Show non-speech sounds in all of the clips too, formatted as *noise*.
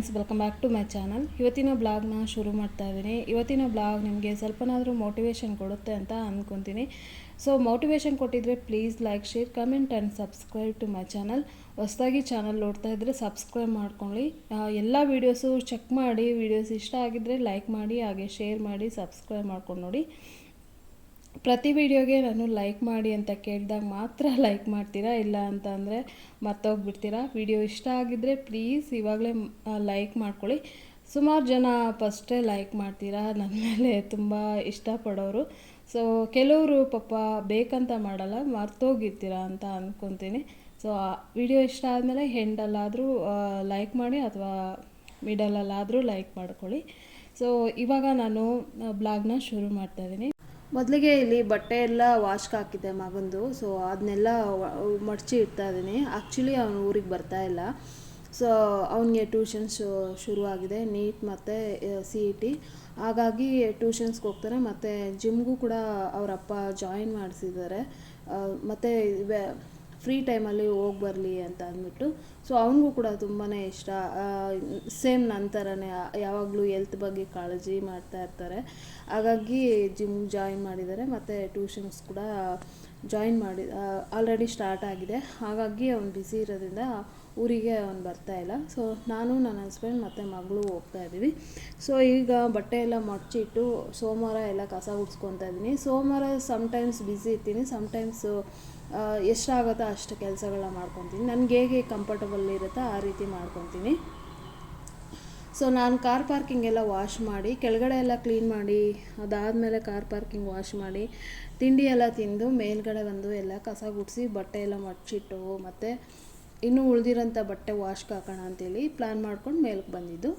Friends welcome back to my channel ಇವತ್ತಿನ ಬ್ಲಾಗ್ನ ಶುರು ಮಾಡ್ತಾ ಇದ್ದೀನಿ. ಇವತ್ತಿನ ಬ್ಲಾಗ್ ನಿಮಗೆ ಸ್ವಲ್ಪನಾದರೂ ಮೋಟಿವೇಶನ್ ಕೊಡುತ್ತೆ ಅಂತ ಅಂದ್ಕೊತೀನಿ ಸೊ ಮೋಟಿವೇಶನ್ ಕೊಟ್ಟಿದ್ರೆ please like share comment and subscribe to my channel ಹೊಸದಾಗಿ ಚಾನಲ್ ನೋಡ್ತಾ ಇದ್ದರೆ ಸಬ್ಸ್ಕ್ರೈಬ್ ಮಾಡ್ಕೊಳ್ಳಿ. ಎಲ್ಲ ವೀಡಿಯೋಸು ಚೆಕ್ ಮಾಡಿ. ವೀಡಿಯೋಸ್ ಇಷ್ಟ ಆಗಿದ್ದರೆ ಲೈಕ್ ಮಾಡಿ, ಹಾಗೆ ಶೇರ್ ಮಾಡಿ ಸಬ್ಸ್ಕ್ರೈಬ್ ಮಾಡ್ಕೊಂಡು ನೋಡಿ. ಪ್ರತಿ ವಿಡಿಯೋಗೆ ನಾನು ಲೈಕ್ ಮಾಡಿ ಅಂತ ಕೇಳಿದಾಗ ಮಾತ್ರ *laughs* ಲೈಕ್ ಮಾಡ್ತೀರಾ? ಇಲ್ಲ ಅಂತ ಅಂದರೆ ಮರ್ತೋಗ್ಬಿಡ್ತೀರಾ? ವಿಡಿಯೋ ಇಷ್ಟ ಆಗಿದ್ದರೆ ಪ್ಲೀಸ್ ಇವಾಗಲೇ ಲೈಕ್ ಮಾಡ್ಕೊಳ್ಳಿ. ಸುಮಾರು ಜನ ಫಸ್ಟೇ ಲೈಕ್ ಮಾಡ್ತೀರಾ? ನನ್ನ ಮೇಲೆ ತುಂಬ ಇಷ್ಟಪಡೋರು. ಸೊ ಕೆಲವರು ಪಾಪ ಬೇಕಂತ ಮಾಡಲ್ಲ, ಮರ್ತೋಗಿರ್ತೀರಾ ಅಂತ ಅಂದ್ಕೊತೀನಿ ಸೊ ವಿಡಿಯೋ ಇಷ್ಟ ಆದಮೇಲೆ ಹೆಂಡಲ್ಲಾದರೂ ಲೈಕ್ ಮಾಡಿ ಅಥವಾ ಮಿಡಲಲ್ಲಾದರೂ ಲೈಕ್ ಮಾಡ್ಕೊಳ್ಳಿ. ಸೊ ಇವಾಗ ನಾನು ಬ್ಲಾಗ್ನ ಶುರು ಮಾಡ್ತಾ ಇದ್ದೀನಿ. ಮೊದಲಿಗೆ ಇಲ್ಲಿ ಬಟ್ಟೆ ಎಲ್ಲ ವಾಶ್ಗೆ ಹಾಕಿದ್ದೆ ಮಗಂದು. ಸೊ ಅದನ್ನೆಲ್ಲ ಮಡಚಿ ಇಡ್ತಾ ಇದ್ದೀನಿ. ಆ್ಯಕ್ಚುಲಿ ಅವನು ಊರಿಗೆ ಬರ್ತಾ ಇಲ್ಲ. ಸೊ ಅವನಿಗೆ ಟ್ಯೂಷನ್ಸ್ ಶುರುವಾಗಿದೆ. ನೀಟ್ ಮತ್ತು ಸಿ ಇ ಟಿ ಹಾಗಾಗಿ ಟ್ಯೂಷನ್ಸ್ಗೆ ಹೋಗ್ತಾರೆ. ಮತ್ತು ಜಿಮ್ಗೂ ಕೂಡ ಅವರ ಅಪ್ಪ ಜಾಯಿನ್ ಮಾಡಿಸಿದ್ದಾರೆ. ಮತ್ತು ಫ್ರೀ ಟೈಮಲ್ಲಿ ಹೋಗಿ ಬರಲಿ ಅಂತ ಅಂದ್ಬಿಟ್ಟು ಸೊ ಅವನಿಗೂ ಕೂಡ ತುಂಬಾ ಇಷ್ಟ. ಸೇಮ್ ನನ್ನ ಥರನೇ ಯಾವಾಗಲೂ ಎಲ್ತ್ ಬಗ್ಗೆ ಕಾಳಜಿ ಮಾಡ್ತಾ ಇರ್ತಾರೆ. ಹಾಗಾಗಿ ಜಿಮ್ ಜಾಯಿನ್ ಮಾಡಿದ್ದಾರೆ. ಮತ್ತು ಟ್ಯೂಷನ್ಸ್ ಕೂಡ ಜಾಯಿನ್ ಮಾಡಿ ಆಲ್ರೆಡಿ ಸ್ಟಾರ್ಟ್ ಆಗಿದೆ. ಹಾಗಾಗಿ ಅವ್ನು ಬ್ಯುಸಿ ಇರೋದ್ರಿಂದ ಊರಿಗೆ ಅವ್ನು ಇಲ್ಲ. ಸೊ ನಾನು, ನನ್ನ ಹಸ್ಬೆಂಡ್ ಮತ್ತು ಮಗಳು ಹೋಗ್ತಾ ಇದ್ದೀವಿ. ಸೊ ಈಗ ಬಟ್ಟೆ ಎಲ್ಲ ಮಡಚಿಟ್ಟು ಸೋಮವಾರ ಎಲ್ಲ ಕಸ ಗುಡ್ಸ್ಕೊತಾ ಇದ್ದೀನಿ. ಸೋಮವಾರ ಸಮ್ಟೈಮ್ಸ್ ಬ್ಯುಸಿ ಇರ್ತೀನಿ. ಸಮ್ಟೈಮ್ಸು ಎಷ್ಟಾಗುತ್ತೋ ಅಷ್ಟು ಕೆಲಸಗಳನ್ನ ಮಾಡ್ಕೊತೀನಿ. ನನಗೆ ಹೇಗೆ ಕಂಫರ್ಟಬಲ್ ಇರುತ್ತೋ ಆ ರೀತಿ ಮಾಡ್ಕೊತೀನಿ. ಸೊ ನಾನು ಕಾರ್ ಪಾರ್ಕಿಂಗ್ ಎಲ್ಲ ವಾಶ್ ಮಾಡಿ, ಕೆಳಗಡೆ ಎಲ್ಲ ಕ್ಲೀನ್ ಮಾಡಿ, ಅದಾದಮೇಲೆ ಕಾರ್ ಪಾರ್ಕಿಂಗ್ ವಾಶ್ ಮಾಡಿ, ತಿಂಡಿ ಎಲ್ಲ ತಿಂದು ಮೇಲ್ಗಡೆ ಬಂದು ಎಲ್ಲ ಕಸ ಗುಡಿಸಿ, ಬಟ್ಟೆ ಎಲ್ಲ ಮಡ್ಚಿಟ್ಟು, ಮತ್ತು ಇನ್ನೂ ಉಳಿದಿರೋಂಥ ಬಟ್ಟೆ ವಾಶ್ಗೆ ಹಾಕೋಣ ಅಂತೇಳಿ ಪ್ಲ್ಯಾನ್ ಮಾಡ್ಕೊಂಡು ಮೇಲಕ್ಕೆ ಬಂದಿದ್ದು.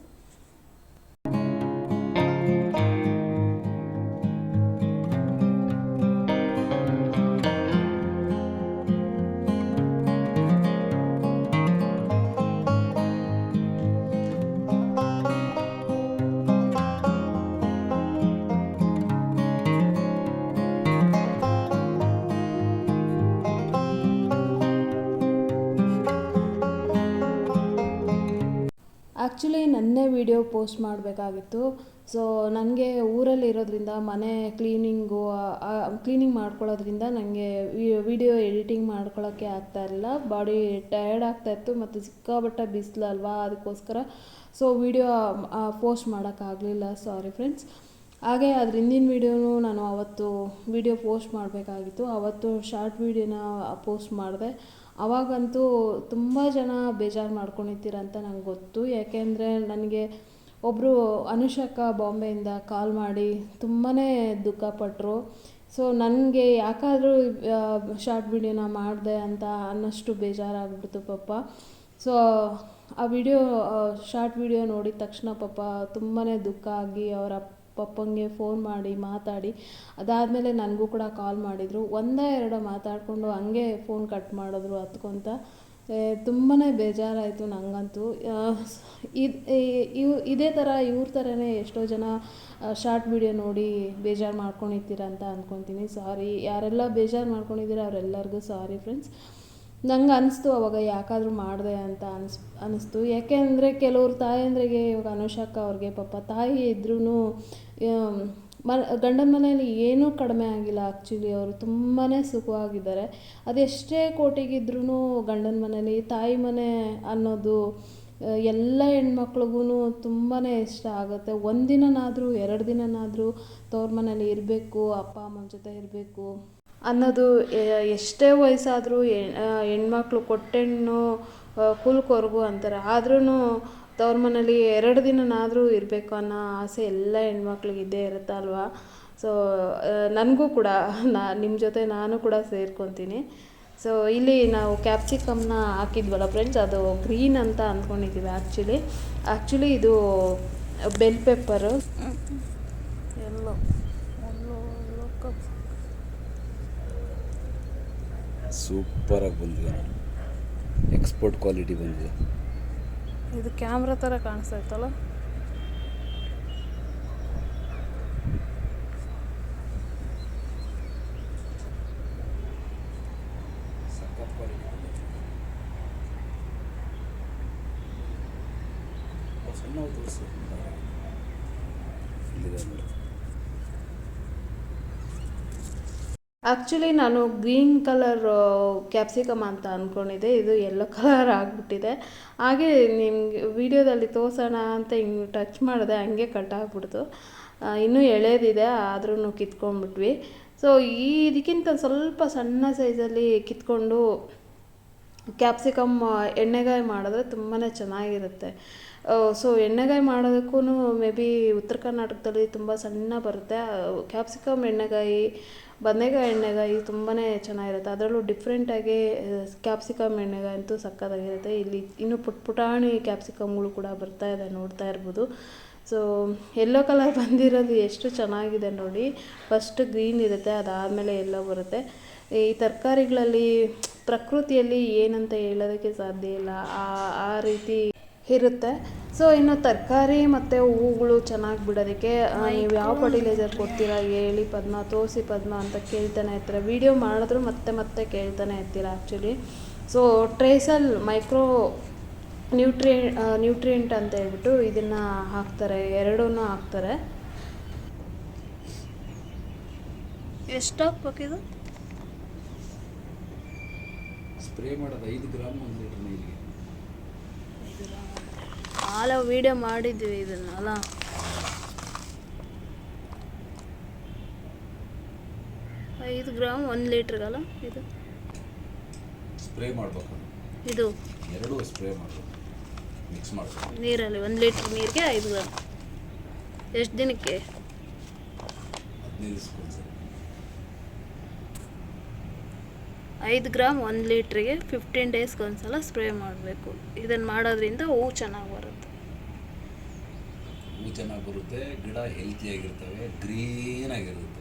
ಆ್ಯಕ್ಚುಲಿ ನನ್ನೇ ವಿಡಿಯೋ ಪೋಸ್ಟ್ ಮಾಡಬೇಕಾಗಿತ್ತು. ಸೊ ನನಗೆ ಊರಲ್ಲಿ ಇರೋದ್ರಿಂದ, ಮನೆ ಕ್ಲೀನಿಂಗು ಕ್ಲೀನಿಂಗ್ ಮಾಡ್ಕೊಳ್ಳೋದ್ರಿಂದ ನನಗೆ ವಿಡಿಯೋ ಎಡಿಟಿಂಗ್ ಮಾಡ್ಕೊಳ್ಳೋಕ್ಕೆ ಆಗ್ತಾ ಇರಲಿಲ್ಲ. ಬಾಡಿ ಟಯರ್ಡ್ ಆಗ್ತಾ ಇತ್ತು ಮತ್ತು ಸಿಕ್ಕಾಪಟ್ಟೆ ಬಿಸಿಲಲ್ವಾ, ಅದಕ್ಕೋಸ್ಕರ. ಸೊ ವಿಡಿಯೋ ಪೋಸ್ಟ್ ಮಾಡೋಕ್ಕಾಗಲಿಲ್ಲ. ಸಾರಿ ಫ್ರೆಂಡ್ಸ್ ಹಾಗೆ ಅದ್ರ ಹಿಂದಿನ ವೀಡಿಯೋನು ನಾನು ಅವತ್ತು ವಿಡಿಯೋ ಪೋಸ್ಟ್ ಮಾಡಬೇಕಾಗಿತ್ತು. ಅವತ್ತು ಶಾರ್ಟ್ ವೀಡಿಯೋನ ಪೋಸ್ಟ್ ಮಾಡಿದೆ. ಅವಾಗಂತೂ ತುಂಬ ಜನ ಬೇಜಾರು ಮಾಡ್ಕೊಂಡಿರ್ತೀರ ಅಂತ ನಂಗೆ ಗೊತ್ತು. ಯಾಕೆಂದರೆ ನನಗೆ ಒಬ್ಬರು ಅನುಷಕ್ಕ ಬಾಂಬೆಯಿಂದ ಕಾಲ್ ಮಾಡಿ ತುಂಬಾ ದುಃಖಪಟ್ಟರು ಸೊ ನನಗೆ ಯಾಕಾದರೂ ಶಾರ್ಟ್ ವೀಡಿಯೋನ ಮಾಡಿದೆ ಅಂತ ಅನ್ನಷ್ಟು ಬೇಜಾರಾಗ್ಬಿಡ್ತು ಪಾಪ ಸೊ ಆ ವಿಡಿಯೋ ಶಾರ್ಟ್ ವಿಡಿಯೋ ನೋಡಿದ ತಕ್ಷಣ ಪಾಪ ತುಂಬಾ ದುಃಖ ಆಗಿ ಅವರ ಪಪ್ಪಂಗೆ ಫೋನ್ ಮಾಡಿ, ಮಾತಾಡಿ. ಅದಾದಮೇಲೆ ನನಗೂ ಕೂಡ ಕಾಲ್ ಮಾಡಿದರು. ಒಂದೇ ಎರಡೋ ಮಾತಾಡಿಕೊಂಡು ಹಂಗೆ ಫೋನ್ ಕಟ್ ಮಾಡಿದ್ರು ಹತ್ಕೊಂತ ತುಂಬಾ ಬೇಜಾರಾಯಿತು ನನಗಂತೂ ಇದು ಇವು, ಇದೇ ಥರ ಇವ್ರ ಥರನೇ ಎಷ್ಟೋ ಜನ ಶಾರ್ಟ್ ವಿಡಿಯೋ ನೋಡಿ ಬೇಜಾರು ಮಾಡ್ಕೊಂಡಿರ್ತೀರ ಅಂತ ಅಂದ್ಕೊತೀನಿ ಸಾರಿ ಯಾರೆಲ್ಲ ಬೇಜಾರು ಮಾಡ್ಕೊಂಡಿದ್ದೀರ ಅವರೆಲ್ಲರಿಗೂ ಸಾರಿ ಫ್ರೆಂಡ್ಸ್ ನಂಗೆ ಅನಿಸ್ತು ಅವಾಗ ಯಾಕಾದರೂ ಮಾಡಿದೆ ಅಂತ ಅನಿಸ್ ಅನ್ನಿಸ್ತು ಯಾಕೆಂದರೆ ಕೆಲವ್ರು ತಾಯಂದ್ರಿಗೆ, ಇವಾಗ ಅನುಷಕ್ಕ ಅವ್ರಿಗೆ ಪಾಪ ತಾಯಿ ಇದ್ರೂ ಮ, ಗಂಡನ ಮನೆಯಲ್ಲಿ ಏನೂ ಕಡಿಮೆ ಆಗಿಲ್ಲ ಆ್ಯಕ್ಚುಲಿ ಅವರು ತುಂಬಾ ಸುಖವಾಗಿದ್ದಾರೆ. ಅದೆಷ್ಟೇ ಕೋಟಿಗಿದ್ರೂ ಗಂಡನ ಮನೇಲಿ, ತಾಯಿ ಮನೆ ಅನ್ನೋದು ಎಲ್ಲ ಹೆಣ್ಮಕ್ಳಿಗೂ ತುಂಬಾ ಇಷ್ಟ ಆಗುತ್ತೆ. ಒಂದಿನನಾದರೂ, ಎರಡು ದಿನನಾದರೂ ತವ್ರ ಮನೇಲಿ ಇರಬೇಕು, ಅಪ್ಪ ಅಮ್ಮನ ಜೊತೆ ಇರಬೇಕು. ಅನ್ನೋದು ಎಷ್ಟೇ ವಯಸ್ಸಾದರೂ ಹೆಣ್ಮಕ್ಳು ಕೊಟ್ಟೆಣ್ಣು ಕುಲ್ಕೊರ್ಗು ಅಂತಾರೆ. ಆದ್ರೂ ತವ್ರ ಮನೇಲಿ ಎರಡು ದಿನನಾದರೂ ಇರಬೇಕು ಅನ್ನೋ ಆಸೆ ಎಲ್ಲ ಹೆಣ್ಮಕ್ಳಿಗೆ ಇದ್ದೇ ಇರುತ್ತೆ ಅಲ್ವಾ? ಸೊ ನನಗೂ ಕೂಡ ನಾ ನಿಮ್ಮ ಜೊತೆ ನಾನು ಕೂಡ ಸೇರ್ಕೊತೀನಿ. ಸೊ ಇಲ್ಲಿ ನಾವು ಕ್ಯಾಪ್ಸಿಕಮ್ನ ಹಾಕಿದ್ವಲ್ಲ ಫ್ರೆಂಡ್ಸ್ ಅದು ಗ್ರೀನ್ ಅಂತ ಅಂದ್ಕೊಂಡಿದ್ದೀವಿ ಆ್ಯಕ್ಚುಲಿ ಆ್ಯಕ್ಚುಲಿ ಇದು bell pepper yellow yellow yellow cup ಸೂಪರಾಗಿ ಬಂದಿದೆ ಎಕ್ಸ್ಪೋರ್ಟ್ ಕ್ವಾಲಿಟಿ ಬಂದಿದೆ. ಇದು ಕ್ಯಾಮ್ರಾ ಥರ ಕಾಣಿಸ್ತಾ ಇತ್ತಲ್ಲ ಸಣ್ಣ ತೋರಿಸಿ ಇಲ್ಲಿದೆ ನೋಡಿ. ಆ್ಯಕ್ಚುಲಿ ನಾನು ಗ್ರೀನ್ ಕಲರ್ ಕ್ಯಾಪ್ಸಿಕಮ್ ಅಂತ ಅಂದ್ಕೊಂಡಿದ್ದೆ ಇದು ಎಲ್ಲೋ ಕಲರ್ ಆಗಿಬಿಟ್ಟಿದೆ. ಹಾಗೆ ನಿಮಗೆ ವಿಡಿಯೋದಲ್ಲಿ ತೋರ್ಸೋಣ ಅಂತ ಹಿಂಗೆ ಟಚ್ ಮಾಡಿದೆ. ಹಂಗೆ ಕಟ್ ಆಗಿಬಿಡ್ತು. ಇನ್ನೂ ಎಳೆದಿದೆ ಆದ್ರೂ ಕಿತ್ಕೊಂಡ್ಬಿಟ್ವಿ. ಸೊ ಈ ಇದಕ್ಕಿಂತ ಸ್ವಲ್ಪ ಸಣ್ಣ ಸೈಜಲ್ಲಿ ಕಿತ್ಕೊಂಡು ಕ್ಯಾಪ್ಸಿಕಮ್ ಎಣ್ಣೆಗಾಯಿ ಮಾಡಿದ್ರೆ ತುಂಬಾ ಚೆನ್ನಾಗಿರುತ್ತೆ. ಸೊ ಎಣ್ಣೆಗಾಯಿ ಮಾಡೋದಕ್ಕೂ ಮೇ ಬಿ ಉತ್ತರ ಕರ್ನಾಟಕದಲ್ಲಿ ತುಂಬ ಸಣ್ಣ ಬರುತ್ತೆ. ಕ್ಯಾಪ್ಸಿಕಮ್ ಎಣ್ಣೆಗಾಯಿ ಬದನೆಕಾಯಿ ಎಣ್ಣೆಗಾಯಿ ತುಂಬಾ ಚೆನ್ನಾಗಿರುತ್ತೆ. ಅದರಲ್ಲೂ ಡಿಫ್ರೆಂಟಾಗಿ ಕ್ಯಾಪ್ಸಿಕಮ್ ಎಣ್ಣೆಗಾಯಿ ಅಂತೂ ಸಕ್ಕತ್ತಾಗಿರುತ್ತೆ. ಇಲ್ಲಿ ಇನ್ನು ಪುಟ್ ಪುಟಾಣಿ ಕ್ಯಾಪ್ಸಿಕಮ್ಗಳು ಕೂಡ ಬರ್ತಾ ಇದೆ, ನೋಡ್ತಾ ಇರ್ಬೋದು. ಸೊ ಎಲ್ಲೋ ಕಲರ್ ಬಂದಿರೋದು ಎಷ್ಟು ಚೆನ್ನಾಗಿದೆ ನೋಡಿ. ಫಸ್ಟ್ ಗ್ರೀನ್ ಇರುತ್ತೆ, ಅದಾದಮೇಲೆ ಎಲ್ಲೋ ಬರುತ್ತೆ. ಈ ತರಕಾರಿಗಳಲ್ಲಿ ಪ್ರಕೃತಿಯಲ್ಲಿ ಏನಂತ ಹೇಳೋದಕ್ಕೆ ಸಾಧ್ಯ ಇಲ್ಲ. ಆ ಆ ರೀತಿ ಇರುತ್ತೆ. ಸೊ ಇನ್ನು ತರಕಾರಿ ಮತ್ತು ಹೂಗಳು ಚೆನ್ನಾಗಿ ಬಿಡೋದಕ್ಕೆ ನೀವು ಯಾವ ಫರ್ಟಿಲೈಸರ್ ಕೊಡ್ತೀರಾ? ಹೇಳಿ ಪದ್ಮ ತೋರಿಸಿ ಪದ್ಮ ಅಂತ ಕೇಳ್ತಾನೆ ಇರ್ತಾರೆ. ವಿಡಿಯೋ ಮಾಡಿದ್ರು ಮತ್ತೆ ಮತ್ತೆ ಕೇಳ್ತಾನೆ ಇರ್ತೀರ actually so trace micro nutri nutrient ಅಂತ ಹೇಳ್ಬಿಟ್ಟು ಇದನ್ನು ಹಾಕ್ತಾರೆ. ಎರಡೂ ಹಾಕ್ತಾರೆ. ಎಷ್ಟು ಹಾಕ್ಬೇಕಿದು? ಸ್ಪ್ರೇ ಮಾಡೋದು ಐದು ಗ್ರಾಮ್ ಒಂದು ಲೀಟ್ರ್ ನೀರಿಗೆ. ಆಲ ವಿಡಿಯೋ ಮಾಡಿದ್ವಿ ಇದನ್ನ ಅಲ್ಲ? ಐದು ಗ್ರಾಮ್ ಒಂದು ಲೀಟ್ರಿಗಲ್ಲ ಇದು? ಸ್ಪ್ರೇ ಮಾಡಬೇಕು. ಇದು? ಎರಡು ಸ್ಪ್ರೇ ಮಾಡಬೇಕು. ಮಿಕ್ಸ್ ಮಾಡಬೇಕು. ನೀರಲ್ಲಿ ಒಂದು ಲೀಟ್ರ್ ನೀರಿಗೆ ಐದು ಗ್ರಾಮ್. ಎಷ್ಟು ದಿನಕ್ಕೆ? ಹದಿನೈದು ದಿವಸಕ್ಕೊಂದ್ಸರಿ ಐದು ಗ್ರಾಮ್ ಒಂದು ಲೀಟ್ರಿಗೆ ಫಿಫ್ಟೀನ್ ಡೇಸ್ಗೆ ಒಂದ್ಸಲ ಸ್ಪ್ರೇ ಮಾಡಬೇಕು. ಇದನ್ನು ಮಾಡೋದ್ರಿಂದ ಹೂವು ಚೆನ್ನಾಗಿ ಬರುತ್ತೆ. ಹೂವು ಚೆನ್ನಾಗಿ ಬರುತ್ತೆ ಗಿಡ ಹೆಲ್ತಿಯಾಗಿರ್ತವೆ ಗ್ರೀನ್ ಆಗಿರುತ್ತೆ.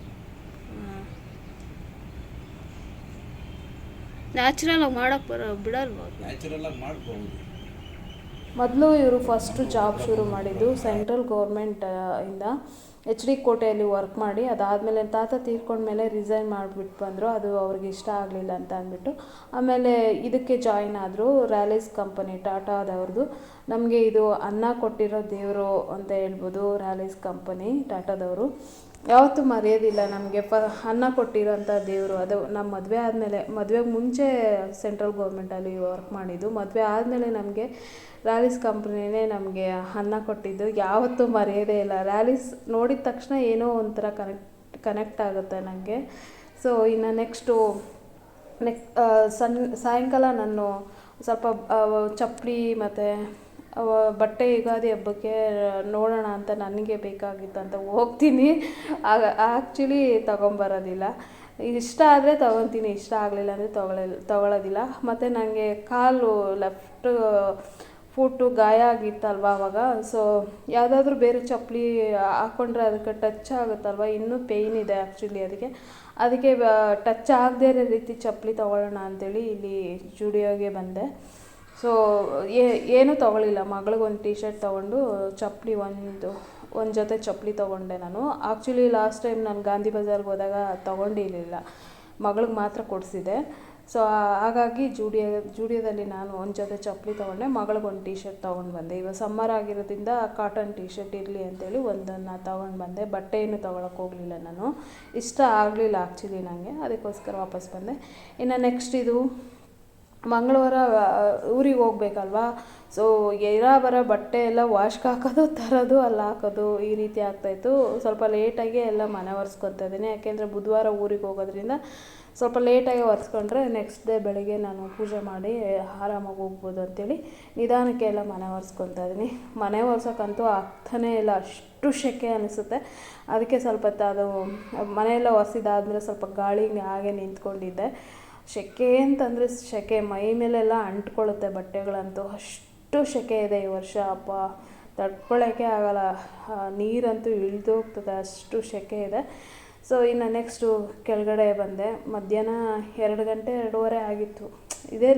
ನ್ಯಾಚುರಲ್ ಆಗಿ ಮಾಡೋಕ್ಕೆ ಬರೋ ಬಿಡಲ್ವಾ? ನ್ಯಾಚುರಲ್ ಆಗಿ ಮಾಡ್ಬೋದು. ಮೊದಲು ಇವರು ಫಸ್ಟು ಜಾಬ್ ಶುರು ಮಾಡಿದ್ದು ಸೆಂಟ್ರಲ್ ಗೌರ್ಮೆಂಟ್ ಇಂದ. ಎಚ್ ಡಿ ಕೋಟೆಯಲ್ಲಿ ವರ್ಕ್ ಮಾಡಿ, ಅದಾದಮೇಲೆ ತಾತ ತೀರ್ಕೊಂಡ್ಮೇಲೆ ರಿಸೈನ್ ಮಾಡಿಬಿಟ್ಟು ಬಂದರು. ಅದು ಅವ್ರಿಗೆ ಇಷ್ಟ ಆಗಲಿಲ್ಲ ಅಂತ ಅಂದ್ಬಿಟ್ಟು. ಆಮೇಲೆ ಇದಕ್ಕೆ ಜಾಯಿನ್ ಆದರು ರ್ಯಾಲೀಸ್ ಕಂಪನಿ ಟಾಟಾದವ್ರದ್ದು ನಮಗೆ ಇದು ಅನ್ನ ಕೊಟ್ಟಿರೋ ದೇವರು ಅಂತ ಹೇಳ್ಬೋದು ರ್ಯಾಲೀಸ್ ಕಂಪನಿ ಟಾಟಾದವರು ಯಾವತ್ತೂ ಮರೆಯೋದಿಲ್ಲ ನಮಗೆ ಪ ಅನ್ನ ಕೊಟ್ಟಿರೋಂಥ ದೇವರು. ಅದು ನಮ್ಮ ಮದುವೆ ಆದಮೇಲೆ, ಮದುವೆಗೆ ಮುಂಚೆ ಸೆಂಟ್ರಲ್ ಗೌರ್ಮೆಂಟಲ್ಲಿ ವರ್ಕ್ ಮಾಡಿದ್ದು. ಮದುವೆ ಆದಮೇಲೆ ನಮಗೆ ರ್ಯಾಲಿಸ್ ಕಂಪ್ನಿನೇ ನಮಗೆ ಅನ್ನ ಕೊಟ್ಟಿದ್ದು. ಯಾವತ್ತೂ ಮರೆಯೋದೇ ಇಲ್ಲ. ರ್ಯಾಲಿಸ್ ನೋಡಿದ ತಕ್ಷಣ ಏನೋ ಒಂಥರ ಕನೆಕ್ಟ್ ಕನೆಕ್ಟ್ ಆಗುತ್ತೆ ನನಗೆ ಸೊ ಇನ್ನು ನೆಕ್ಸ್ಟು ನೆಕ್ ಸನ್, ಸಾಯಂಕಾಲ ನಾನು ಸ್ವಲ್ಪ ಚಪ್ಪಲಿ ಮತ್ತು ಬಟ್ಟೆ ಯುಗಾದಿ ಹಬ್ಬಕ್ಕೆ, ನೋಡೋಣ ಅಂತ ನನಗೆ ಬೇಕಾಗಿತ್ತು ಅಂತ ಹೋಗ್ತೀನಿ. ಆಗ ಆ್ಯಕ್ಚುಲಿ ತೊಗೊಂಬರೋದಿಲ್ಲ. ಇಷ್ಟ ಆದರೆ ತೊಗೊತೀನಿ, ಇಷ್ಟ ಆಗಲಿಲ್ಲ ಅಂದರೆ ತೊಗೊಳಿಲ್ಲ ತೊಗೊಳೋದಿಲ್ಲ. ಮತ್ತು ನನಗೆ ಕಾಲು ಲೆಫ್ಟ್ ಫುಟ್ಟು ಗಾಯ ಆಗಿತ್ತಲ್ವ ಅವಾಗ. ಸೊ ಯಾವುದಾದ್ರೂ ಬೇರೆ ಚಪ್ಪಲಿ ಹಾಕ್ಕೊಂಡ್ರೆ ಅದಕ್ಕೆ ಟಚ್ ಆಗುತ್ತಲ್ವ? ಇನ್ನೂ ಪೇಯ್ನ್ ಇದೆ ಆ್ಯಕ್ಚುಲಿ ಅದಕ್ಕೆ. ಅದಕ್ಕೆ ಟಚ್ ಆಗದೇ ಇರೋ ರೀತಿ ಚಪ್ಪಲಿ ತೊಗೊಳ್ಳೋಣ ಅಂಥೇಳಿ ಇಲ್ಲಿ ಜುಡಿಯೋಗೆ ಬಂದೆ. ಸೊ ಏನೂ ತಗೊಳ್ಳಿಲ್ಲ. ಮಗಳ್ಗೊಂದು ಟೀ ಶರ್ಟ್ ತೊಗೊಂಡು ಚಪ್ಪಲಿ ಒಂದು ಒಂದು ಜೊತೆ ಚಪ್ಪಲಿ ತೊಗೊಂಡೆ ನಾನು. ಆ್ಯಕ್ಚುಲಿ ಲಾಸ್ಟ್ ಟೈಮ್ ನಾನು ಗಾಂಧಿ ಬಜಾರ್ಗೆ ಹೋದಾಗ ತೊಗೊಂಡಿರಲಿಲ್ಲ. ಮಗಳಿಗೆ ಮಾತ್ರ ಕೊಡಿಸಿದೆ. ಸೊ ಹಾಗಾಗಿ ಜೂಡಿಯ, ಜೂಡಿಯೋದಲ್ಲಿ ನಾನು ಒಂದು ಜೊತೆ ಚಪ್ಪಲಿ ತೊಗೊಂಡೆ. ಮಗಳಿಗೆ ಒಂದು ಟಿ ಶರ್ಟ್ ತೊಗೊಂಡು ಬಂದೆ. ಇವಾಗ ಸಮ್ಮರ್ ಆಗಿರೋದ್ರಿಂದ ಕಾಟನ್ ಟಿ ಶರ್ಟ್ ಇರಲಿ ಅಂತೇಳಿ ಒಂದನ್ನು ತೊಗೊಂಡು ಬಂದೆ. ಬಟ್ಟೆ ಏನು ತೊಗೊಳಕ್ಕೆ ಹೋಗಲಿಲ್ಲ ನಾನು. ಇಷ್ಟ ಆಗಲಿಲ್ಲ ಆ್ಯಕ್ಚುಲಿ ನನಗೆ ಅದಕ್ಕೋಸ್ಕರ ವಾಪಸ್ ಬಂದೆ. ಇನ್ನು ನೆಕ್ಸ್ಟ್ ಇದು ಮಂಗಳವಾರ ಊರಿಗೆ ಹೋಗ್ಬೇಕಲ್ವಾ? ಸೊ ಇರೋ ಬರೋ ಬಟ್ಟೆ ಎಲ್ಲ ವಾಶ್ಗೆ ಹಾಕೋದು, ತರೋದು, ಅಲ್ಲಿ ಹಾಕೋದು ಈ ರೀತಿ ಆಗ್ತಾಯಿತ್ತು ಸ್ವಲ್ಪ ಲೇಟಾಗಿ ಎಲ್ಲ ಮನೆ ಒರೆಸ್ಕೊತಾ ಇದ್ದೀನಿ. ಯಾಕೆಂದರೆ ಬುಧವಾರ ಊರಿಗೆ ಹೋಗೋದ್ರಿಂದ ಸ್ವಲ್ಪ ಲೇಟಾಗಿ ಒರೆಸ್ಕೊಂಡ್ರೆ ನೆಕ್ಸ್ಟ್ ಡೇ ಬೆಳಗ್ಗೆ ನಾನು ಪೂಜೆ ಮಾಡಿ ಆರಾಮಾಗಿ ಹೋಗ್ಬೋದು ಅಂತೇಳಿ ನಿಧಾನಕ್ಕೆ ಎಲ್ಲ ಮನೆ ಒರೆಸ್ಕೊತಾ ಇದ್ದೀನಿ. ಮನೆ ಒರೆಸೋಕ್ಕಂತೂ ಆಗ್ತಾನೇ ಇಲ್ಲ. ಅಷ್ಟು ಸೆಕೆ ಅನಿಸುತ್ತೆ. ಅದಕ್ಕೆ ಸ್ವಲ್ಪ ಅದು ಮನೆಯೆಲ್ಲ ಒರೆಸಿದಾದ್ಮೇಲೆ ಸ್ವಲ್ಪ ಗಾಳಿ ಹಾಗೆ ನಿಂತ್ಕೊಂಡಿದ್ದೆ. ಸೆಕೆ ಅಂತಂದರೆ ಸೆಕೆ ಮೈ ಮೇಲೆಲ್ಲ ಅಂಟ್ಕೊಳ್ಳುತ್ತೆ ಬಟ್ಟೆಗಳಂತೂ. ಅಷ್ಟು ಸೆಕೆ ಇದೆ ಈ ವರ್ಷ, ಅಪ್ಪ. ತಡ್ಕೊಳ್ಳೋಕ್ಕೆ ಆಗಲ್ಲ. ನೀರಂತೂ ಇಳಿದು ಹೋಗ್ತದೆ, ಅಷ್ಟು ಸೆಕೆ ಇದೆ. ಸೊ ಇನ್ನು ನೆಕ್ಸ್ಟು ಕೆಳಗಡೆ ಬಂದೆ. ಮಧ್ಯಾಹ್ನ ಎರಡು ಗಂಟೆ, ಎರಡೂವರೆ ಆಗಿತ್ತು. ಇದೇ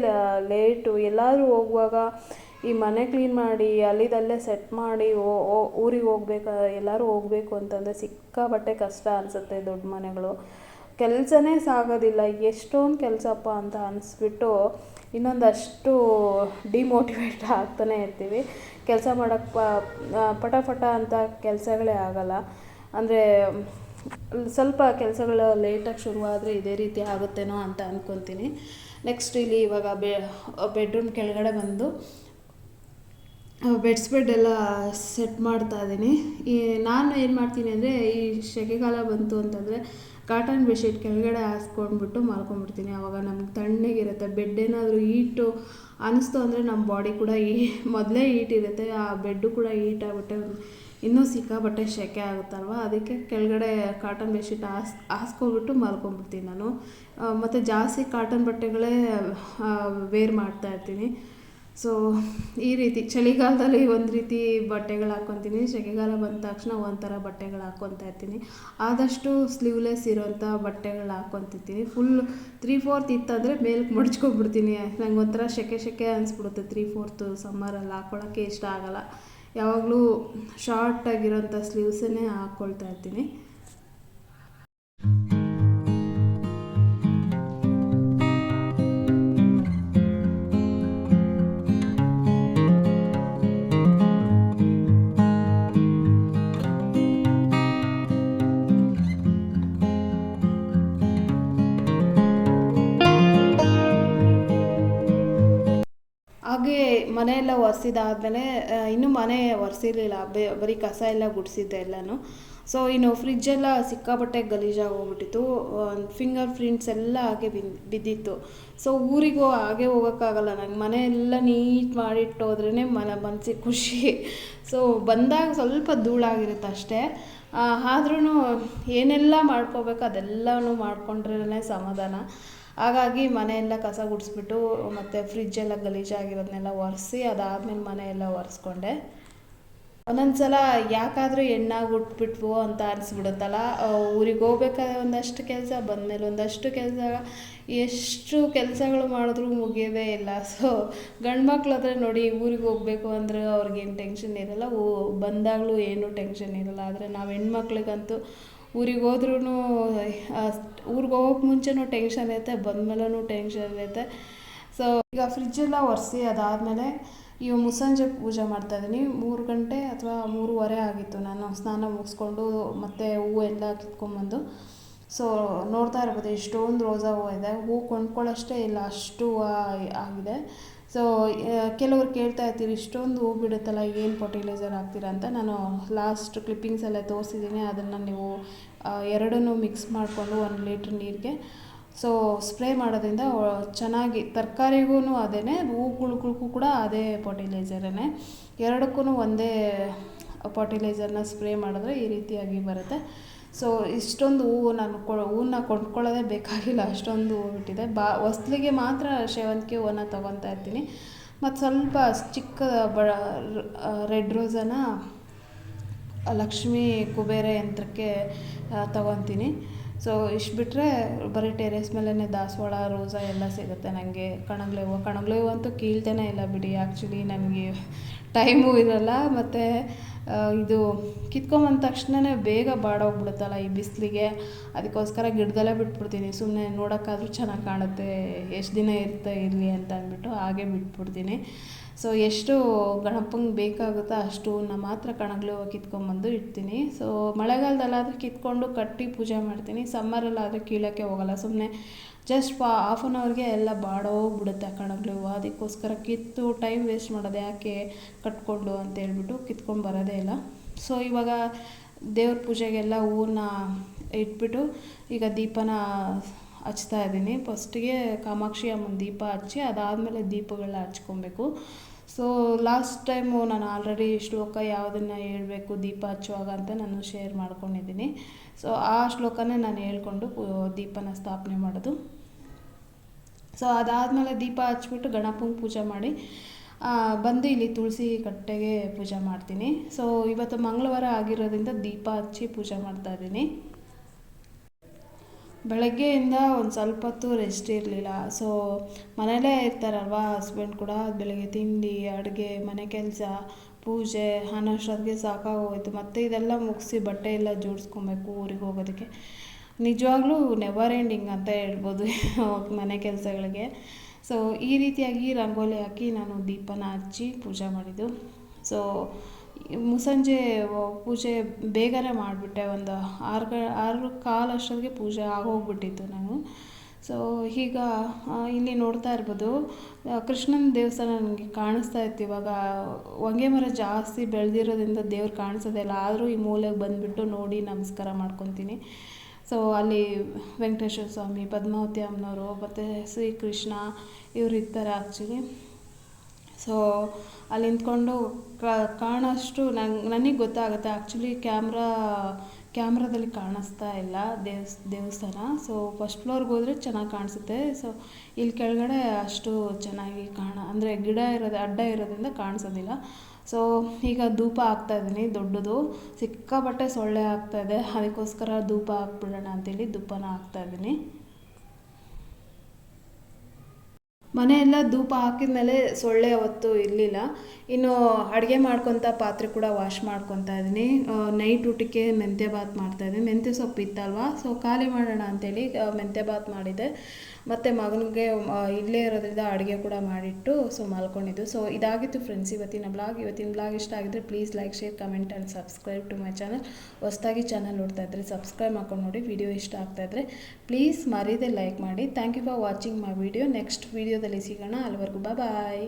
ಲೇಟು ಎಲ್ಲಾದರೂ ಹೋಗುವಾಗ ಈ ಮನೆ ಕ್ಲೀನ್ ಮಾಡಿ, ಅಲ್ಲಿದಲ್ಲೇ ಸೆಟ್ ಮಾಡಿ ಊರಿಗೆ ಹೋಗ್ಬೇಕು, ಎಲ್ಲರೂ ಹೋಗಬೇಕು ಅಂತಂದರೆ ಸಿಕ್ಕಾಪಟ್ಟೆ ಕಷ್ಟ ಅನಿಸುತ್ತೆ ದೊಡ್ಡ ಮನೆಗಳು. ಕೆಲಸನೇ ಸಾಗೋದಿಲ್ಲ ಎಷ್ಟೊಂದು ಕೆಲಸಪ್ಪ ಅಂತ ಅನಿಸ್ಬಿಟ್ಟು ಇನ್ನೊಂದಷ್ಟು ಡಿಮೋಟಿವೇಟ್ ಆಗ್ತಾನೆ ಇರ್ತೀವಿ. ಕೆಲಸ ಮಾಡೋಕ್ಕೆ ಪ ಆ, ಪಟ ಪಟ ಅಂತ ಕೆಲಸಗಳೇ ಆಗಲ್ಲ. ಅಂದರೆ ಸ್ವಲ್ಪ ಕೆಲಸಗಳು ಲೇಟಾಗಿ ಶುರುವಾದರೆ ಇದೇ ರೀತಿ ಆಗುತ್ತೇನೋ ಅಂತ ಅಂದ್ಕೊತೀನಿ ನೆಕ್ಸ್ಟ್ ಇಲ್ಲಿ ಇವಾಗ ಬೆಡ್ರೂಮ್ ಕೆಳಗಡೆ ಬಂದು ಬೆಡ್ಸ್ ಬೆಡ್ ಎಲ್ಲ ಸೆಟ್ ಮಾಡ್ತಾ ಇದ್ದೀನಿ. ಈ ನಾನು ಏನು ಮಾಡ್ತೀನಿ ಅಂದರೆ ಈ ಸೆಕೆಗಾಲ ಬಂತು ಅಂತಂದರೆ ಕಾಟನ್ ಬೆಡ್ಶೀಟ್ ಕೆಳಗಡೆ ಹಾಸ್ಕೊಂಡ್ಬಿಟ್ಟು ಮಲ್ಕೊಂಡ್ಬಿಡ್ತೀನಿ. ಆವಾಗ ನಮ್ಗೆ ತಣ್ಣಗಿರುತ್ತೆ. ಬೆಡ್ ಏನಾದರೂ ಹೀಟು ಅನ್ನಿಸ್ತು ಅಂದರೆ ನಮ್ಮ ಬಾಡಿ ಕೂಡ ಈ *laughs* ಮೊದಲೇ ಹೀಟ್ ಇರುತ್ತೆ. ಆ ಬೆಡ್ಡು ಕೂಡ ಹೀಟ್ ಆಗಿಬಿಟ್ಟೆ. ಇನ್ನೂ ಸಿಕ್ಕಾಬಟ್ಟೆ ಸೆಕೆ ಆಗುತ್ತಲ್ವ? ಅದಕ್ಕೆ ಕೆಳಗಡೆ ಕಾಟನ್ ಬೆಡ್ಶೀಟ್ ಹಾಸ್, ಹಾಸ್ಕೊಂಡ್ಬಿಟ್ಟು ಮಲ್ಕೊಂಡ್ಬಿಡ್ತೀನಿ ನಾನು. ಮತ್ತು ಜಾಸ್ತಿ ಕಾಟನ್ ಬಟ್ಟೆಗಳೇ ವೇರ್ ಮಾಡ್ತಾ ಇರ್ತೀನಿ. ಸೊ ಈ ರೀತಿ ಚಳಿಗಾಲದಲ್ಲಿ ಒಂದು ರೀತಿ ಬಟ್ಟೆಗಳು ಹಾಕ್ಕೊತೀನಿ ಸೆಕೆಗಾಲ ಬಂದ ತಕ್ಷಣ ಒಂಥರ ಬಟ್ಟೆಗಳು ಹಾಕ್ಕೊತಾ ಇರ್ತೀನಿ. ಆದಷ್ಟು ಸ್ಲೀವ್ಲೆಸ್ ಇರೋಂಥ ಬಟ್ಟೆಗಳು ಹಾಕ್ಕೊತಿರ್ತೀನಿ ಫುಲ್ ತ್ರೀ ಫೋರ್ತ್ ಇತ್ತಂದರೆ ಮೇಲೆ ಮಡ್ಚ್ಕೊಬಿಡ್ತೀನಿ ನಂಗೆ ಒಂಥರ ಸೆಕೆ ಸೆಕೆ ಅನಿಸ್ಬಿಡುತ್ತೆ. ತ್ರೀ ಫೋರ್ತು ಸಮ್ಮರಲ್ಲಿ ಹಾಕ್ಕೊಳ್ಳೋಕ್ಕೆ ಇಷ್ಟ ಆಗಲ್ಲ. ಯಾವಾಗಲೂ ಶಾರ್ಟ್ ಆಗಿರೋಂಥ ಸ್ಲೀವ್ಸನ್ನೇ ಹಾಕ್ಕೊಳ್ತಾ ಇರ್ತೀನಿ. ಹಾಗೆ ಮನೆಯೆಲ್ಲ ಒರೆಸಿದಾದ್ಮೇಲೆ ಇನ್ನೂ ಮನೆ ಒರೆಸಿರ್ಲಿಲ್ಲ ಬರೀ ಕಸ ಎಲ್ಲ ಗುಡಿಸಿದ್ದೆ ಎಲ್ಲನೂ. ಸೊ ಇನ್ನು ಫ್ರಿಜ್ಜೆಲ್ಲ ಸಿಕ್ಕಾಪಟ್ಟೆ ಗಲೀಜಾಗಿ ಹೋಗ್ಬಿಟ್ಟಿತ್ತು ಫಿಂಗರ್ ಪ್ರಿಂಟ್ಸ್ ಎಲ್ಲ ಹಾಗೆ ಬಿದ್ದಿತ್ತು. ಸೊ ಊರಿಗೂ ಹಾಗೆ ಹೋಗೋಕ್ಕಾಗಲ್ಲ. ನಂಗೆ ಮನೆ ಎಲ್ಲ ನೀಟ್ ಮಾಡಿಟ್ಟೋದ್ರೇ ಮನ ಮನಸ್ಸಿಗೆ ಖುಷಿ. ಸೊ ಬಂದಾಗ ಸ್ವಲ್ಪ ಧೂಳಾಗಿರುತ್ತೆ ಅಷ್ಟೇ. ಆದ್ರೂ ಏನೆಲ್ಲ ಮಾಡ್ಕೋಬೇಕು ಅದೆಲ್ಲನೂ ಮಾಡ್ಕೊಂಡ್ರೇ ಸಮಾಧಾನ. ಹಾಗಾಗಿ ಮನೆಯೆಲ್ಲ ಕಸ ಗುಡಿಸ್ಬಿಟ್ಟು ಮತ್ತು ಫ್ರಿಜ್ಜೆಲ್ಲ ಗಲೀಜಾಗಿರೋದನ್ನೆಲ್ಲ ಒರೆಸಿ ಅದಾದಮೇಲೆ ಮನೆಯೆಲ್ಲ ಒರೆಸ್ಕೊಂಡೆ. ಒಂದೊಂದು ಸಲ ಯಾಕಾದರೂ ಹೆಣ್ಣಾಗಿ ಉಟ್ಬಿಟ್ವು ಅಂತ ಅನಿಸ್ಬಿಡುತ್ತಲ್ಲ ಊರಿಗೆ ಹೋಗ್ಬೇಕಾದ್ರೆ ಒಂದಷ್ಟು ಕೆಲಸ, ಬಂದಮೇಲೆ ಒಂದಷ್ಟು ಕೆಲಸ, ಎಷ್ಟು ಕೆಲಸಗಳು ಮಾಡಿದ್ರೂ ಮುಗಿಯೋದೇ ಇಲ್ಲ. ಸೊ ಗಂಡು ಮಕ್ಳು ಹತ್ರ ನೋಡಿ ಊರಿಗೆ ಹೋಗಬೇಕು ಅಂದ್ರೆ ಅವ್ರಿಗೇನು ಟೆನ್ಷನ್ ಇರಲ್ಲ ಬಂದಾಗಲೂ ಏನೂ ಟೆನ್ಷನ್ ಇರಲ್ಲ. ಆದರೆ ನಾವು ಹೆಣ್ಮಕ್ಳಿಗಂತೂ ಊರಿಗೆ ಹೋದ್ರೂ ಊರಿಗೆ ಹೋಗೋಕೆ ಮುಂಚೆನೂ ಟೆನ್ಷನ್ ಇರುತ್ತೆ ಬಂದಮೇಲೂ ಟೆನ್ಷನ್ ಇರುತ್ತೆ ಸೊ ಈಗ ಫ್ರಿಜ್ಜೆಲ್ಲ ಒರೆಸಿ ಅದಾದಮೇಲೆ ಇವು ಮುಸ್ಸಂಜೆ ಪೂಜೆ ಮಾಡ್ತಾಯಿದ್ದೀನಿ ಮೂರು ಗಂಟೆ ಅಥವಾ ಮೂರುವರೆ ಆಗಿತ್ತು ನಾನು ಸ್ನಾನ ಮುಗಿಸ್ಕೊಂಡು ಮತ್ತು ಹೂವು ಎಲ್ಲ ಕಿತ್ಕೊಂಬಂದು ಸೊ ನೋಡ್ತಾ ಇರ್ಬೋದು, ಎಷ್ಟೊಂದು ರೋಸಾ ಹೂವು ಇದೆ. ಹೂವು ಕೊಂಡ್ಕೊಳ್ಳೋಷ್ಟೇ ಇಲ್ಲ, ಅಷ್ಟು ಆಗಿದೆ. ಸೊ ಕೆಲವರು ಕೇಳ್ತಾ ಇರ್ತೀರಿ, ಇಷ್ಟೊಂದು ಹೂ ಬಿಡುತ್ತಲ್ಲ, ಏನು ಫರ್ಟಿಲೈಸರ್ ಹಾಕ್ತೀರಾ? ಅಂತ ನಾನು ಲಾಸ್ಟ್ ಕ್ಲಿಪ್ಪಿಂಗ್ಸ್ ಎಲ್ಲ ತೋರಿಸಿದ್ದೀನಿ. ಅದನ್ನು ನೀವು ಎರಡನ್ನೂ ಮಿಕ್ಸ್ ಮಾಡಿಕೊಂಡು ಒಂದು ಲೀಟ್ರ್ ನೀರಿಗೆ ಸೊ ಸ್ಪ್ರೇ ಮಾಡೋದ್ರಿಂದ ಚೆನ್ನಾಗಿ ತರಕಾರಿಗೂ ಅದೇ ಹೂಗಳಿಗೂ ಕೂಡ ಅದೇ ಫರ್ಟಿಲೈಸರೇ ಎರಡಕ್ಕೂ ಒಂದೇ ಫರ್ಟಿಲೈಸರ್ನ ಸ್ಪ್ರೇ ಮಾಡಿದ್ರೆ ಈ ರೀತಿಯಾಗಿ ಬರುತ್ತೆ. ಸೊ ಇಷ್ಟೊಂದು ಹೂವು ನಾನು ಕೊ, ಹೂವನ್ನ ಕೊಂಡ್ಕೊಳ್ಳೋದೇ ಬೇಕಾಗಿಲ್ಲ. ಅಷ್ಟೊಂದು ಹೂವು ಬಿಟ್ಟಿದೆ. ಬಾ, ಹೊಸ್ಲಿಗೆ ಮಾತ್ರ ಸೇವಂತಿಗೆ ಹೂವನ್ನ ತೊಗೊತಾ ಇರ್ತೀನಿ. ಮತ್ತು ಸ್ವಲ್ಪ ಚಿಕ್ಕ ಬ ರೆಡ್ ರೋಸನ್ನು ಲಕ್ಷ್ಮೀ ಕುಬೇರ ಯಂತ್ರಕ್ಕೆ ತೊಗೊತೀನಿ. ಸೊ ಇಷ್ಟು ಬಿಟ್ಟರೆ ಬರೀ ಟೆರೇಸ್ ಮೇಲೇ ದಾಸವಾಳ, ರೋಸಾ ಎಲ್ಲ ಸಿಗುತ್ತೆ ನನಗೆ ಕಣಗ್ಲೆ ಹೂವು ಕಣಗ್ಲೆ ಹೂವು ಅಂತೂ ಕೀಳ್ತಾನೆ ಇಲ್ಲ ಬಿಡಿ. ಆ್ಯಕ್ಚುಲಿ ನನಗೆ ಟೈಮು ಇರಲ್ಲ. ಮತ್ತು ಇದು ಕಿತ್ಕೊಂಬಂದ ತಕ್ಷಣವೇ ಬೇಗ ಬಾಡೋಗ್ಬಿಡುತ್ತಲ್ಲ ಈ ಬಿಸಿಲಿಗೆ. ಅದಕ್ಕೋಸ್ಕರ ಗಿಡದಲ್ಲೇ ಬಿಟ್ಬಿಡ್ತೀನಿ. ಸುಮ್ಮನೆ ನೋಡೋಕ್ಕಾದ್ರೂ ಚೆನ್ನಾಗಿ ಕಾಣುತ್ತೆ. ಎಷ್ಟು ದಿನ ಇರ್ತಾ ಇರಲಿ ಅಂತ ಅಂದ್ಬಿಟ್ಟು ಹಾಗೆ ಬಿಟ್ಬಿಡ್ತೀನಿ. ಸೊ ಎಷ್ಟು ಗಣಪಂಗೆ ಬೇಕಾಗುತ್ತೋ ಅಷ್ಟು ನಾನು ಮಾತ್ರ ಕಣಗಳು ಹೂವು ಕಿತ್ಕೊಂಬಂದು ಇಡ್ತೀನಿ. ಸೊ ಮಳೆಗಾಲದಲ್ಲಾದರೆ ಕಿತ್ಕೊಂಡು ಕಟ್ಟಿ ಪೂಜೆ ಮಾಡ್ತೀನಿ. ಸಮ್ಮರಲ್ಲಾದರೆ ಕೀಳೋಕ್ಕೆ ಹೋಗಲ್ಲ. ಸುಮ್ಮನೆ ಜಸ್ಟ್ ಪಾ ಹಾಫ್ ಆನ್ ಅವರ್ಗೆ ಎಲ್ಲ ಬಾಡೋಗ್ಬಿಡುತ್ತೆ ಆ ಕಣಗಳು. ಅದಕ್ಕೋಸ್ಕರ ಕಿತ್ತು ಟೈಮ್ ವೇಸ್ಟ್ ಮಾಡೋದು ಯಾಕೆ ಕಟ್ಕೊಂಡು ಅಂತ ಹೇಳ್ಬಿಟ್ಟು ಕಿತ್ಕೊಂಡು ಬರೋದೇ ಇಲ್ಲ. ಸೊ ಇವಾಗ ದೇವ್ರ ಪೂಜೆಗೆಲ್ಲ ಹೂವನ್ನ ಇಟ್ಬಿಟ್ಟು ಈಗ ದೀಪನ ಹಚ್ತಾ ಇದ್ದೀನಿ. ಫಸ್ಟಿಗೆ ಕಾಮಾಕ್ಷಿ ಅಮ್ಮನ ದೀಪ ಹಚ್ಚಿ ಅದಾದಮೇಲೆ ದೀಪಗಳನ್ನ ಹಚ್ಕೊಬೇಕು. ಸೊ ಲಾಸ್ಟ್ ಟೈಮು ನಾನು ಆಲ್ರೆಡಿ ಶ್ಲೋಕ ಯಾವುದನ್ನು ಹೇಳಬೇಕು, ದೀಪ ಹಚ್ಚುವಾಗ ಅಂತ ನಾನು ಶೇರ್ ಮಾಡ್ಕೊಂಡಿದ್ದೀನಿ. ಸೊ ಆ ಶ್ಲೋಕನೇ ನಾನು ಹೇಳ್ಕೊಂಡು ದೀಪನ ಸ್ಥಾಪನೆ ಮಾಡೋದು. ಸೊ ಅದಾದಮೇಲೆ ದೀಪ ಹಚ್ಬಿಟ್ಟು ಗಣಪಂಗೆ ಪೂಜೆ ಮಾಡಿ ಬಂದು ಇಲ್ಲಿ ತುಳಸಿ ಕಟ್ಟೆಗೆ ಪೂಜೆ ಮಾಡ್ತೀನಿ. ಸೊ ಇವತ್ತು ಮಂಗಳವಾರ ಆಗಿರೋದ್ರಿಂದ ದೀಪ ಹಚ್ಚಿ ಪೂಜೆ ಮಾಡ್ತಾ ಇದ್ದೀನಿ. ಬೆಳಗ್ಗೆಯಿಂದ ಒಂದು ಸ್ವಲ್ಪ ಹೊತ್ತು ರೆಸ್ಟ್ ಇರಲಿಲ್ಲ. ಸೊ ಮನೆಯಲ್ಲೇ ಇರ್ತಾರಲ್ವ ಹಸ್ಬೆಂಡ್ ಕೂಡ ಬೆಳಗ್ಗೆ ತಿಂಡಿ, ಅಡುಗೆ, ಮನೆ ಕೆಲಸ, ಪೂಜೆ ಅನ್ನೋಷ್ಟೊತ್ತಿಗೆ ಸಾಕಾಗೋಯಿತು. ಮತ್ತು ಇದೆಲ್ಲ ಮುಗಿಸಿ ಬಟ್ಟೆ ಎಲ್ಲ ಜೋಡಿಸ್ಕೊಬೇಕು ಊರಿಗೆ ಹೋಗೋದಕ್ಕೆ. ನಿಜವಾಗ್ಲೂ ನೆವರ್ ಎಂಡಿಂಗ್ ಅಂತ ಹೇಳ್ಬೋದು *laughs* ಮನೆ ಕೆಲಸಗಳಿಗೆ. ಸೊ ಈ ರೀತಿಯಾಗಿ ರಂಗೋಲಿ ಹಾಕಿ ನಾನು ದೀಪನ ಹಚ್ಚಿ ಪೂಜೆ ಮಾಡಿದ್ದು. ಸೊ ಮುಸ್ಸಂಜೆ ಪೂಜೆ ಬೇಗನೆ ಮಾಡಿಬಿಟ್ಟೆ, ಒಂದು ಆರು ಗ, ಆರು ಕಾಲು ಅಷ್ಟೊತ್ತಿಗೆ ಪೂಜೆ ಆಗೋಗ್ಬಿಟ್ಟಿತ್ತು ನಾನು. ಸೊ ಈಗ ಇಲ್ಲಿ ನೋಡ್ತಾ ಇರ್ಬೋದು ಕೃಷ್ಣನ ದೇವಸ್ಥಾನ ನನಗೆ ಕಾಣಿಸ್ತಾ ಇತ್ತು ಇವಾಗ. ಹೊಂಗೆ ಮರ ಜಾಸ್ತಿ ಬೆಳೆದಿರೋದ್ರಿಂದ ದೇವ್ರು ಕಾಣಿಸೋದಿಲ್ಲ ಆದರೂ ಈ ಮೂಲೆಗೆ ಬಂದುಬಿಟ್ಟು ನೋಡಿ ನಮಸ್ಕಾರ ಮಾಡ್ಕೊತೀನಿ. ಸೊ ಅಲ್ಲಿ ವೆಂಕಟೇಶ್ವರ ಸ್ವಾಮಿ, ಪದ್ಮಾವತಿ ಅಮ್ಮನವರು, ಮತ್ತು ಶ್ರೀಕೃಷ್ಣ, ಇವರು ಇರ್ತಾರೆ ಆ್ಯಕ್ಚುಲಿ ಸೊ ಅಲ್ಲಿ ನಿಂತ್ಕೊಂಡು ಕಾಣೋಷ್ಟು ನಂಗೆ ನನಗೆ ಗೊತ್ತಾಗುತ್ತೆ. ಆ್ಯಕ್ಚುಲಿ ಕ್ಯಾಮ್ರಾ, ಕ್ಯಾಮ್ರಾದಲ್ಲಿ ಕಾಣಿಸ್ತಾ ಇಲ್ಲ ದೇವಸ್, ದೇವಸ್ಥಾನ. ಸೊ ಫಸ್ಟ್ ಫ್ಲೋರ್ಗೆ ಹೋದರೆ ಚೆನ್ನಾಗಿ ಕಾಣಿಸುತ್ತೆ. ಸೊ ಇಲ್ಲಿ ಕೆಳಗಡೆ ಅಷ್ಟು ಚೆನ್ನಾಗಿ ಕಾಣ, ಅಂದರೆ ಗಿಡ ಇರೋದು, ಅಡ್ಡ ಇರೋದ್ರಿಂದ ಕಾಣಿಸೋದಿಲ್ಲ. ಸೊ ಈಗ ಧೂಪ ಹಾಕ್ತಾ ಇದ್ದೀನಿ, ದೊಡ್ಡದು. ಸಿಕ್ಕಾಪಟ್ಟೆ ಸೊಳ್ಳೆ ಆಗ್ತಾಯಿದೆ ಅದಕ್ಕೋಸ್ಕರ ಧೂಪ ಹಾಕ್ಬಿಡೋಣ ಅಂತೇಳಿ ಧೂಪನ ಹಾಕ್ತಾ ಇದ್ದೀನಿ. ಮನೆಯೆಲ್ಲ ಧೂಪ ಹಾಕಿದ ಮೇಲೆ ಸೊಳ್ಳೆ ಅವತ್ತು ಇರಲಿಲ್ಲ. ಇನ್ನು ಅಡುಗೆ ಮಾಡ್ಕೊತ ಪಾತ್ರೆ ಕೂಡ ವಾಶ್ ಮಾಡ್ಕೊತಾ ಇದ್ದೀನಿ. ನೈಟ್ ಊಟಕ್ಕೆ ಮೆಂತ್ಯ ಬಾತ್ ಮಾಡ್ತಾಯಿದ್ದೀನಿ ಮೆಂತ್ಯ ಸೊಪ್ಪು ಇತ್ತಲ್ವಾ? ಸೊ ಖಾಲಿ ಮಾಡೋಣ ಅಂತೇಳಿ ಮೆಂತ್ಯ ಬಾತ್ ಮಾಡಿದ್ದೆ. ಮತ್ತು ಮಗನಿಗೆ ಇಲ್ಲೇ ಇರೋದ್ರಿಂದ ಅಡುಗೆ ಕೂಡ ಮಾಡಿಟ್ಟು ಸೊ ಮಲ್ಕೊಂಡಿದ್ದು. ಸೊ ಇದಾಗಿತ್ತು ಫ್ರೆಂಡ್ಸ್ ಇವತ್ತಿನ ಬ್ಲಾಗ್ ಇವತ್ತಿನ ಬ್ಲಾಗ್ ಇಷ್ಟ ಆಗಿದ್ರೆ please like share comment and subscribe to my channel ಹೊಸ್ದಾಗಿ ಚಾನಲ್ ನೋಡ್ತಾ ಇದ್ರೆ ಸಬ್ಸ್ಕ್ರೈಬ್ ಮಾಡ್ಕೊಂಡು ನೋಡಿ ವಿಡಿಯೋ ಇಷ್ಟ ಆಗ್ತಾ ಇದ್ರೆ ಪ್ಲೀಸ್ ಮರೀದೆ ಲೈಕ್ ಮಾಡಿ. Thank you for watching my video next ವೀಡಿಯೋದಲ್ಲಿ ಸಿಗೋಣ. ಅಲ್ಲಿವರೆಗೂ ಬಾಯ್